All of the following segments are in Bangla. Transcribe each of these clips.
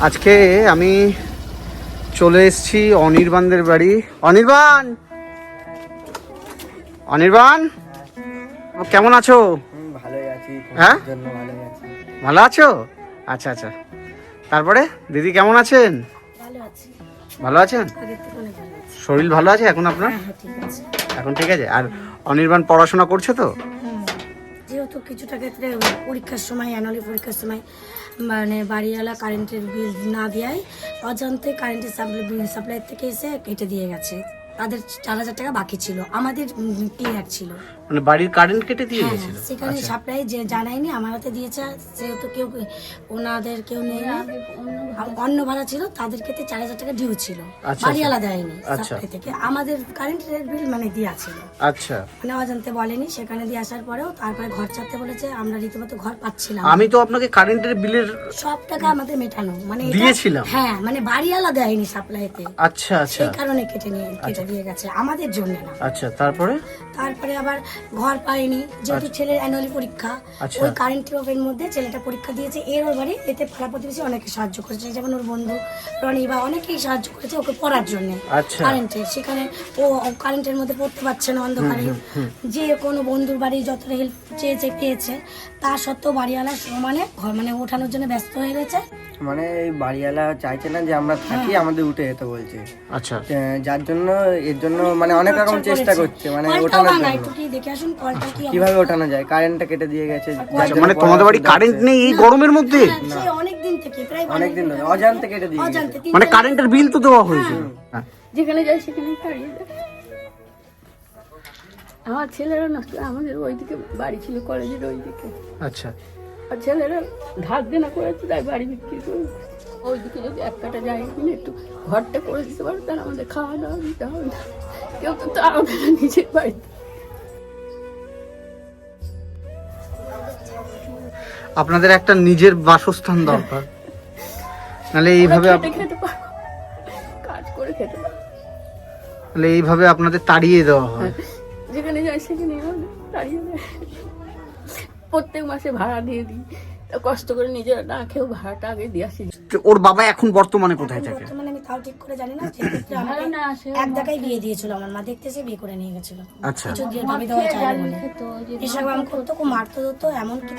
আজকে আমি চলে এসেছি অনির্বাণদের বাড়ি। অনির্বাণ! অনির্বাণ! কেমন আছো? হুম, ভালোই আছি। হ্যাঁ? ভালো আছো? আচ্ছা আচ্ছা। তারপরে দিদি কেমন আছেন? ভালো আছেন? শরীর ভালো আছে এখন আপনার? হ্যাঁ হ্যাঁ ঠিক আছে। এখন ঠিক আছে। আর অনির্বাণ পড়াশোনা করছে তো? যেহেতু কিছুটা ক্ষেত্রে পরীক্ষার সময় অ্যানুয়ালি পরীক্ষার সময় মানে বাড়িওয়ালা কারেন্টের বিল না দেওয়ায় অজান্তে কারেন্টের সাপ্লাই সাপ্লাই থেকে এসে কেটে দিয়ে গেছে। তাদের চার হাজার টাকা বাকি ছিল। আমাদের ক্লিয়ার ছিল। মানে বাড়ির কারেন্ট কেটে দিয়ে হ্যাঁ, গেছিল সেখানে সাপ্লাই যে জানায়নি আমার হাতে দিয়েছে সেহেতু কেউ ওনাদের কেউ নেই অন্য ভাড়া ছিল তাদের ক্ষেত্রে চার হাজার টাকা ডিউ ছিল। আচ্ছা, বাড়িওয়ালা দেয়নি আচ্ছা। সাপ্লাই থেকে। আমাদের কারেন্টের বিল মানে দেওয়া ছিল। আচ্ছা। মানে অজান্তে বলেনি সেখানে দিয়ে আসার পরেও তারপরে ঘর ছাড়তে বলেছে আমরা রীতিমতো ঘর পাচ্ছিলাম না। আমি তো আপনাকে কারেন্টের বিলের সব টাকা আমাদের মেটানো। মানে দিয়েছিলাম? হ্যাঁ মানে বাড়িওয়ালা দেয়নি সাপ্লাইতে আচ্ছা আচ্ছা। সেই কারণে কেটে নিয়ে কেটে দিয়ে গেছে আমাদের জন্য না। আচ্ছা তারপরে? তারপরে আবার ঘর পাইনি যেহেতু ছেলের অ্যানুয়ালি পরীক্ষা আচ্ছা। ওই কারেন্ট অফের মধ্যে ছেলেটা পরীক্ষা দিয়েছে এর ওর বাড়ি এতে পাড়া প্রতিবেশী অনেকে সাহায্য করেছে যেমন ওর বন্ধু রনি বা অনেকেই সাহায্য করেছে ওকে পড়ার জন্য। আচ্ছা। কারেন্টে সেখানে ও কারেন্টের মধ্যে পড়তে পারছে না অন্ধকারে। যে কোনো বন্ধুর বাড়ি যতটা হেল্প চেয়েছে পেয়েছে তা সত্ত্বেও বাড়িওয়ালা মানে ঘর মানে ওঠানোর জন্য ব্যস্ত হয়ে গেছে মানে এই বাড়িওয়ালা চাইছে না যে আমরা থাকি হ্যাঁ। আমাদের উঠে যেতে বলছে। আচ্ছা। যার জন্য এর জন্য মানে অনেক রকম চেষ্টা করছে। মানে ওঠানোর জন্য। কলটা কি কীভাবে ওঠানো যায়? কারেন্টটা কেটে দিয়ে গেছে মানে তোমাদের বাড়ি কারেন্ট নেই এই গরমের মধ্যে? অনেক দিন থেকে প্রায় অনেক দিন ধরে অজান্তে কেটে দিয়ে গেছে। মানে কারেন্টের বিল তো দেওয়া হয়েছিল হ্যাঁ। যেখানে যাই সেখানে যায় আমার ছেলেরা নষ্ট আমাদের ওইদিকে বাড়ি ছিল কলেজের ওইদিকে। আচ্ছা। আর ছেলেরা ধার দেনা করেছে তাই বাড়ি বিক্রি করে ওইদিকে যদি এক কাটা জায়গা কিনে একটু ঘরটা করে দিতে পারো তাহলে আমাদের খাওয়া দাওয়া দিতে হবে। না কেউ তো তাও দেয় না নিজের বাড়িতে। আপনাদের একটা নিজের বাসস্থান দরকার। নাহলে এইভাবে কাজ করে খেতে নাহলে এইভাবে আপনাদের তাড়িয়ে দেওয়া হয়। যেখানে যাই সেখানে দাঁড়িয়ে দেয়। প্রত্যেক মাসে ভাড়া দিয়ে দিই। তা কষ্ট করে নিজেরা না খেয়েও ভাড়াটা আগে দিয়ে আসি। ওর বাবা এখন বর্তমানে কোথায় থাকে? বর্তমানে আমি তাও ঠিক করে জানি না সেক্ষেত্রে আমাকে এক দেখায় বিয়ে দিয়েছিল আমার মা দেখতে এসে বিয়ে করে নিয়ে গেছিল। আচ্ছা। কিছু দিয়ে ভাবি দেওয়া চাই বলে। করতো খুব মারতো তো এমন কি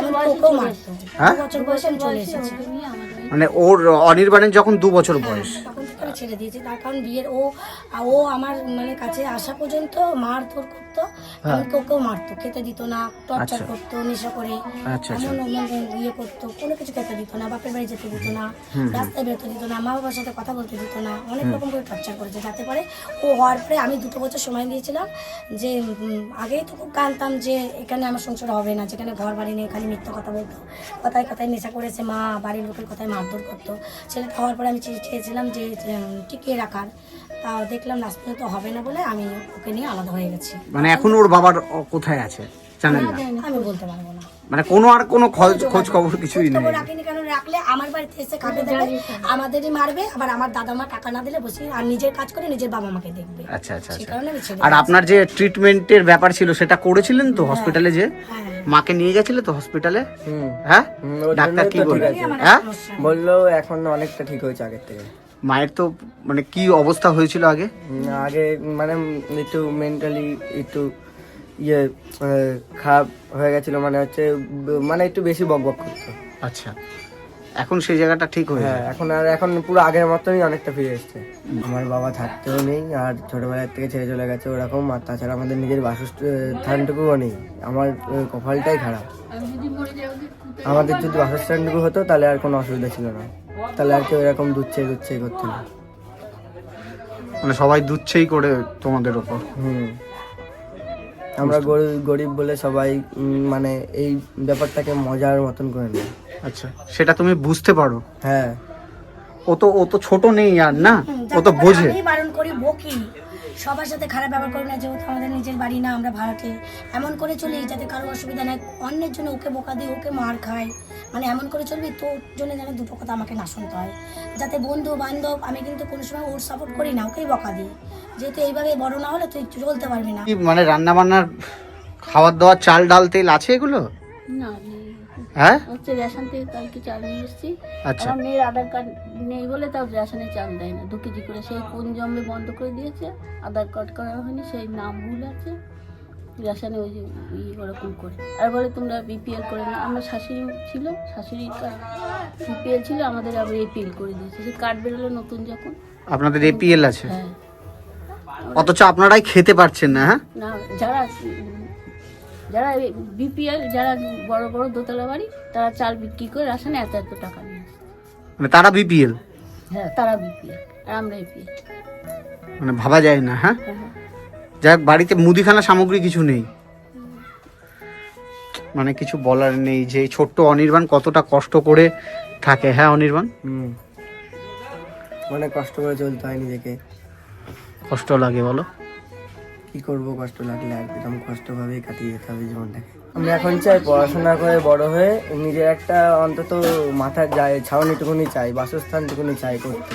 এমন ওকেও মারতো। হ্যাঁ? দু বছর বয়সে চলে এসেছি। মানে ওর অনির্বাণের যখন দু বছর বয়স। তখন থেকে আমি ছেড়ে দিয়েছে। তার কারণ বিয়ের ও ও আমার মানে কাছে আসা পর্যন্ত মার তোর করতো। এমনকি ওকেও মারতো খেতে দিত না টর্চার আচ্ছা। করতো নেশা করে। আচ্ছা, আচ্ছা। এমন ইয়ে করতো কোনো কিছু খেতে দিত না বাপের বাড়ি যেতে দিত না রাস্তায় বেরোতে দিত না মা বাবার সাথে কথা বলতে দিত না অনেক রকম করে টর্চার করেছে। যাতে পারে ও হওয়ার পরে আমি দুটো বছর সময় দিয়েছিলাম যে আগেই তো খুব জানতাম যে এখানে আমার সংসার হবে না যেখানে ঘর বাড়ি নেই খালি মিথ্যা কথা বলতো। কথায় কথায় নেশা করেছে মা বাড়ির লোকের কথায় মারধর করতো। ছেলেটা হওয়ার পরে আমি চেয়েছিলাম যে টিকিয়ে রাখার। তা দেখলাম লাস্ট পর্যন্ত হবে না বলে আমি ওকে নিয়ে আলাদা হয়ে গেছি। মানে এখন ওর বাবার কোথায় আছে? জানেন না? আমি বলতে পারব না। মানে কোনো আর কোনো খোঁজ খোঁজ খবর কিছুই নেই। খবর রাখিনি কেন রাখলে আমার বাড়িতে এসে খাবে দেবে আমাদেরই মারবে আবার আমার দাদা মা টাকা না দিলে বসে আর নিজের কাজ করে নিজের বাবা মাকে দেখবে। আচ্ছা আচ্ছা সেই আচ্ছা। কারণে আর আপনার যে ট্রিটমেন্টের ব্যাপার ছিল সেটা করেছিলেন তো হসপিটালে যে? হ্যাঁ। মাকে নিয়ে গেছিলে তো হসপিটালে হ্যাঁ? ডাক্তার কি আছে। হ্যাঁ। বলল এখন অনেকটা ঠিক হয়েছে আগের থেকে। মায়ের তো মানে কি অবস্থা হয়েছিল আগে? আগে মানে একটু মেন্টালি একটু ইয়ে খারাপ হয়ে গেছিল মানে হচ্ছে মানে একটু বেশি বক বক করতো। আচ্ছা। এখন সেই জায়গাটা ঠিক হয়ে হ্যাঁ এখন আর এখন পুরো আগের মতনই অনেকটা ফিরে এসছে। আমার বাবা থাকতেও নেই আর ছোটবেলার থেকে ছেড়ে চলে গেছে ওরকম আর তাছাড়া আমাদের নিজের বাসস্থানটুকুও নেই। আমার কপালটাই খারাপ। আমাদের যদি বাসস্থানটুকু হতো তাহলে আর কোনো অসুবিধা ছিল না। তাহলে আর কেউ এরকম দুচ্ছে দুচ্ছে করতে না মানে সবাই দুচ্ছেই করে তোমাদের ওপর? হুম। আমরা গরিব গরিব বলে সবাই মানে এই ব্যাপারটাকে মজার মতন করে নেয় আচ্ছা সেটা তুমি বুঝতে পারো? হ্যাঁ। ও তো ও তো ছোট নেই আর না? ও তো বোঝে। আমি বারণ করি বকি। সবার সাথে খারাপ ব্যবহার করি না যেহেতু আমাদের নিজের বাড়ি না আমরা ভাড়াটে। এমন করে চলি যাতে কারও অসুবিধা নেই। অন্যের জন্য ওকে বোকা দিই ওকে মার খায়। মানে এমন করে চলবি তোর জন্য যেন দুটো কথা আমাকে না শুনতে হয়। যাতে বন্ধু বান্ধব আমি কিন্তু কোনো সময় ওর সাপোর্ট করি না ওকেই বকা দিই। যেহেতু এইভাবে বড় না হলে তুই চলতে পারবি না। মানে রান্না বান্নার খাবার দাবার চাল ডাল তেল আছে এগুলো? না হ্যাঁ? হচ্ছে রেশন থেকে কালকে চাল নিয়ে এসেছি। আচ্ছা। আমার মেয়ের আধার কার্ড নেই বলে তাও রেশনে চাল দেয় না। দু কেজি করে সেই কোন জমে বন্ধ করে দিয়েছে আধার কার্ড করা হয়নি সেই নাম ভুল আছে। রেশনে ওই যে ওরকম করে। আর বলে তোমরা বিপিএল করে না আমরা শাশুড়ি ছিল শাশুড়ি বিপিএল ছিল আমাদের আবার এপিএল করে দিয়েছে। সেই কার্ড বেরোলো নতুন যখন। আপনাদের এপিএল আছে? হ্যাঁ। অথচ আপনারাই খেতে পারছেন না হ্যাঁ? না যারা যারা বিপিএল যারা বড় বড় দোতলা বাড়ি তারা চাল বিক্রি করে রাশনে এত এত টাকা নিয়ে আসে। মানে তারা বিপিএল হ্যাঁ তারা বিপিএল আর আমরা এপিএল মানে ভাবা যায় না হ্যাঁ? যাক বাড়িতে মুদিখানা সামগ্রী কিছু নেই। মানে কিছু বলার নেই যে এই ছোট্ট অনির্বাণ কতটা কষ্ট করে থাকে হ্যাঁ অনির্বাণ? হুম। অনেক কষ্ট করে চলতে হয় নিজেকে। কষ্ট লাগে বলো। কি করব কষ্ট লাগলে একদম কষ্টভাবেই কাটিয়ে যেতে হবে জীবনটাকে। আমি এখন চাই পড়াশোনা করে বড় হয়ে নিজের একটা অন্তত মাথার যায় ছাউনিটুকুনি চাই বাসস্থানটুকুনি চাই করতে।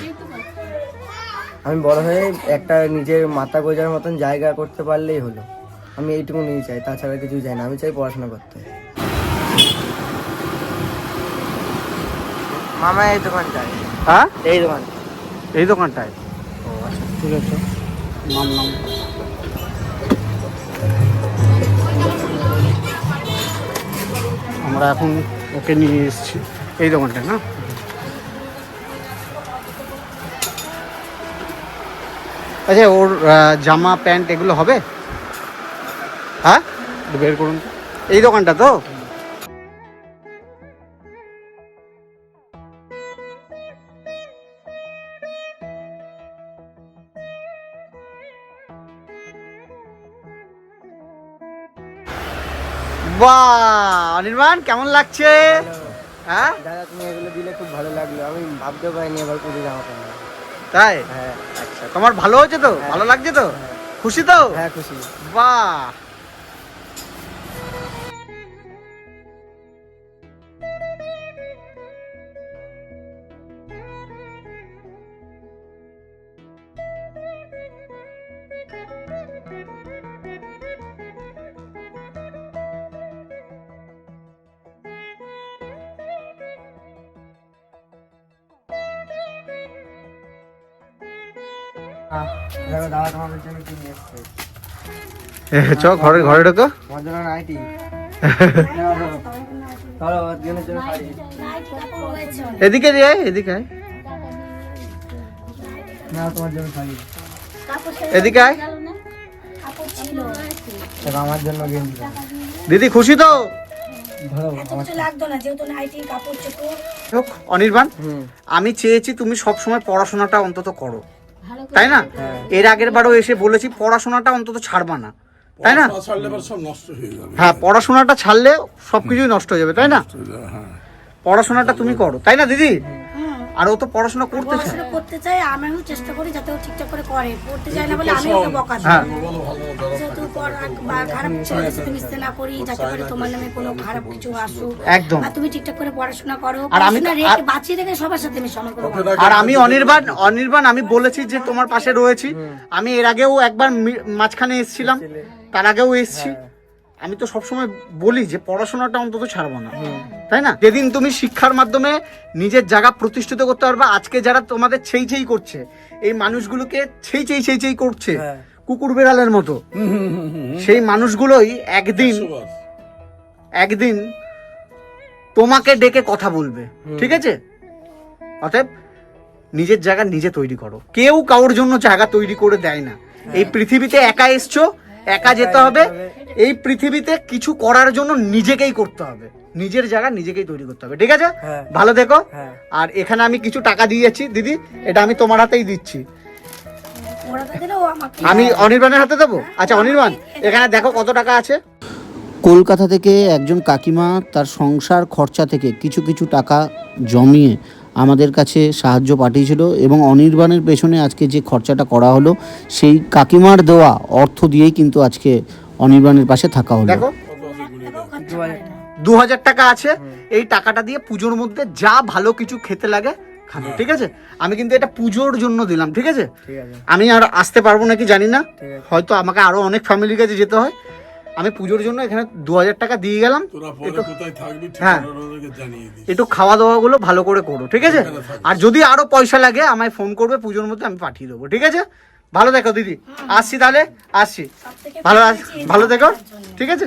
আমি বড় হয়ে একটা নিজের মাথা গোজার মতন জায়গা করতে পারলেই হলো। আমি এইটুকুনি চাই তাছাড়া কিছুই চাই না। আমি চাই পড়াশোনা করতে। মামা এই দোকান চাই হ্যাঁ? এই দোকান এই দোকানটায়? ও আচ্ছা ঠিক আছে। নাম নাম। আমরা এখন ওকে নিয়ে এসেছি। এই দোকানটা, না? আচ্ছা ওর জামা, প্যান্ট এগুলো হবে? হ্যাঁ? বের করুন। এই দোকানটা তো? বাহ! অনির্বাণ কেমন লাগছে? হ্যাঁ? দাদা তুমি এগুলো দিলে খুব ভালো লাগল। আমি ভাবতে পারিনি এবার পুজো জামা প্যান্ট তাই? হ্যাঁ। আচ্ছা তোমার ভালো হয়েছে তো? ভালো লাগছে তো? খুশি তো? হ্যাঁ খুশি। বাহ! দেখো দাদা তোমাদের জন্য কি নিয়ে এসছে। চ ঘরে ঘরে ঢোকো। তোমার জন্য নাইটি। ধরো জন্য জন্য শাড়ি। এদিকে এদিকে আয়। না তোমার জন্য শাড়ি। এদিকে আয়। আমার জন্য গেঞ্জি দিদি খুশি তো? অনির্বাণ আমি চেয়েছি তুমি সব সময় পড়াশোনাটা অন্তত করে। তাই না। এর আগের বারও এসে বলেছি পড়াশোনাটা অন্তত ছাড়বা না। তাই না? পড়াশোনা ছাড়লে এবার সব নষ্ট হয়ে যাবে। হ্যাঁ পড়াশোনাটা ছাড়লে সবকিছুই নষ্ট হয়ে যাবে তাই না? হ্যাঁ। পড়াশোনাটা তুমি করো তাই না দিদি? আর ও তো পড়াশোনা করতে চায়। পড়াশোনা করতে চাই আমিও চেষ্টা করি যাতে ও ঠিকঠাক করে করে। পড়তে চায় না বলে আমি ওকে বকা দিই। হ্যাঁ। যেহেতু খারাপ ছেলেদের সাথে মিশতে না করি যাতে করে তোমার নামে কোনো খারাপ কিছু আসুক। একদম। বা তুমি ঠিকঠাক করে পড়াশোনা করো। আর আমি- রেখে বাঁচিয়ে রেখে সবার সাথে মিশো আমার আর আমি অনির্বাণ অনির্বাণ আমি বলেছি যে তোমার পাশে রয়েছি। আমি এর আগেও একবার মাঝখানে এসেছিলাম। তার আগেও এসেছি। আমি তো সবসময় বলি যে পড়াশোনাটা অন্তত ছাড়বো না। তাই না? যেদিন তুমি শিক্ষার মাধ্যমে নিজের জায়গা প্রতিষ্ঠিত করতে পারবে আজকে যারা তোমাদের ছেই ছেই করছে এই মানুষগুলোকে ছেই ছেই ছেই ছেই করছে হ্যাঁ। কুকুর বেড়ালের মতো। সেই মানুষগুলোই একদিন একদিন তোমাকে ডেকে কথা বলবে। ঠিক আছে? অতএব নিজের জায়গা নিজে তৈরি করো। কেউ কারোর জন্য জায়গা তৈরি করে দেয় না। এই পৃথিবীতে একা এসছো একা যেতে হবে। এই পৃথিবীতে কিছু করার জন্য নিজেকেই করতে হবে। নিজের জায়গা নিজেকেই তৈরি করতে হবে। ঠিক আছে? হ্যাঁ। ভালো দেখো হ্যাঁ। আর এখানে আমি কিছু টাকা দিয়েছি দিদি এটা আমি তোমার হাতেই দিচ্ছি। ওরা তো দিলে ও আমাকে আমি অনির্বাণের হাতে দেবো? আচ্ছা অনির্বাণ এখানে দেখো কত টাকা আছে। কলকাতা থেকে একজন কাকিমা তার সংসার খরচা থেকে কিছু কিছু টাকা জমিয়ে আমাদের কাছে সাহায্য পাঠিয়েছিল এবং অনির্বাণের পেছনে আজকে যে খরচাটা করা হলো সেই কাকিমার দেওয়া অর্থ দিয়েই কিন্তু আজকে অনির্বাণের পাশে থাকা হলো। দেখো দু হাজার টাকা আছে এই টাকাটা দিয়ে পুজোর মধ্যে যা ভালো কিছু খেতে লাগে খাবে ঠিক আছে? আমি কিন্তু এটা পুজোর জন্য দিলাম ঠিক আছে? আমি আর আসতে পারব নাকি জানি না। হয়তো আমাকে আরও অনেক ফ্যামিলির কাছে যেতে হয়। আমি পুজোর জন্য এখানে দু হাজার টাকা দিয়ে গেলাম। তোরা পরে একটু কোথায় থাকবি হ্যাঁ। একটু খাওয়া দাওয়া গুলো ভালো করে করো ঠিক আছে? আর যদি আরও পয়সা লাগে আমায় ফোন করবে পুজোর মধ্যে আমি পাঠিয়ে দেবো ঠিক আছে? ভালো দেখো দিদি। আসছি তাহলে? আসছি। ভালো ভালো দেখো ঠিক আছে?